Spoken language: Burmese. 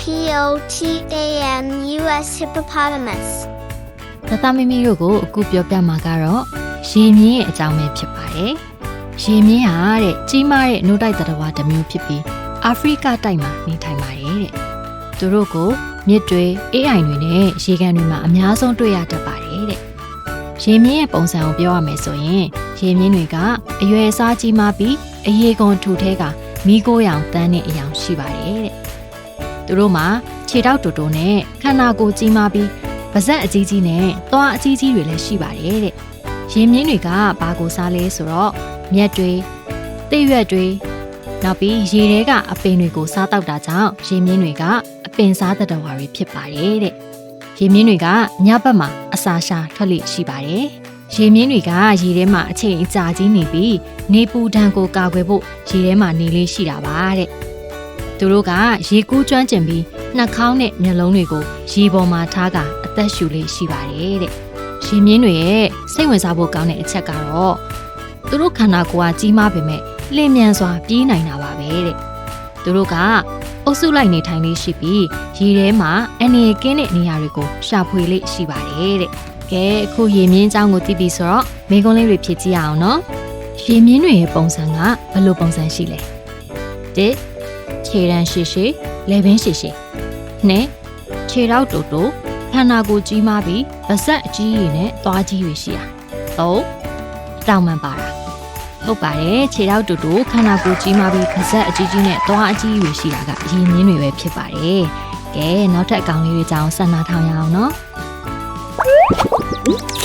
P O T A M U S hippopotamus. ။သသမီမီတို့ကိုအခုပြောပြမှာကတော့ရေမြင်းရဲ့အကြောင်းပဲဖြစ်ပါတယ်။ရေမြင်းဟာတဲ့ကြီးမားတဲ့နှုတ်တိုက်သတ္တဝါတစ်မျိုးဖြစ်ပြီးအာဖရိကတိုက်မှာနေထိုင်ပါတယ်တဲ့။သူတို့ကိုမြစ်တွေအေးအိုင်တွေနဲ့ရေကန်တွေမှာအများဆုံးတွေ့ရတတ်ပါတယ်တဲ့။ရေမြင်းရဲ့ပုံစံကိုပြောရမယ်ဆိုရင်ရေမြင်းတွေကအရွယ်အစားကြီးမားပြီးအရေကုန်ထူထဲက မီးကိုးရောင်တန်းတဲ့အယောင်ရှိပါတယ်တဲ့။သူတို့မှာခြေထောက်တူတူနဲ့ခန္ဓာကိုယ်ကြီးမားပြီးပါဇက်အကြီးကြီးနဲ့သွားအကြီးကြီးတွေလည်းရှိပါတယ်တဲ့။ရင်မြင်းတွေကဘာကိုစားလဲဆိုတော့မြက်တွေ၊သိရွက်တွေနောက်ပြီးရေထဲကအပင်တွေကိုစားတောက်တာကြောင့်ရင်မြင်းတွေကအပင်စားတတဝါတွေဖြစ်ပါတယ်တဲ့။ရင်မြင်းတွေကညဘက်မှာအစာရှာထွက်လေ့ရှိပါတယ်။ ရေမြင်းတွေကရေထဲမှာအချိန်အကြာကြီးနေပြီးနေပူဒဏ်ကိုကာကွယ်ဖို့ရေထဲမှာနေလေးရှိတာပါတဲ့။သူတို့ကရေကူးကျွမ်းကျင်ပြီးနှာခေါင်းနဲ့မျက်လုံးတွေကိုရေပေါ်မှာထားကအသက်ရှူလေးရှိပါတယ်တဲ့။ရှင်မြင်းတွေရဲ့စိတ်ဝင်စားဖို့ကောင်းတဲ့အချက်ကတော့သူတို့ခန္ဓာကိုယ်ကကြီးမားပေမဲ့လျင်မြန်စွာပြေးနိုင်တာပါပဲတဲ့။သူတို့ကအုပ်စုလိုက်နေထိုင်လေးရှိပြီးရေထဲမှာအနေကင်းတဲ့နေရာတွေကိုရှာဖွေလေးရှိပါတယ်တဲ့။ ကဲအခုရေမြင်းအကြောင်းကိုသိပြီဆိုတော့မိကုံးလေးတွေဖြည့်ကြည့်ရအောင်နော်ရေမြင်းတွေရဲ့ပုံစံကဘယ်လိုပုံစံရှိလဲ၁ခြေတန်းရှိရှိလက်ဘင်းရှိရှိနဲ့ခြေထောက်တူတူခန္ဓာကိုယ်ကြီးမားပြီးဗစက်အကြီးကြီးနဲ့သွားကြီးတွေရှိတာ၃တောင်မှန်ပါတာဟုတ်ပါတယ်ခြေထောက်တူတူခန္ဓာကိုယ်ကြီးမားပြီးဗစက်အကြီးကြီးနဲ့သွားအကြီးတွေရှိတာကရေမြင်းတွေပဲဖြစ်ပါတယ်ကဲနောက်ထပ်အကောင်လေးတွေကြောင်းဆန္ဒထောင်ရအောင်နော် Música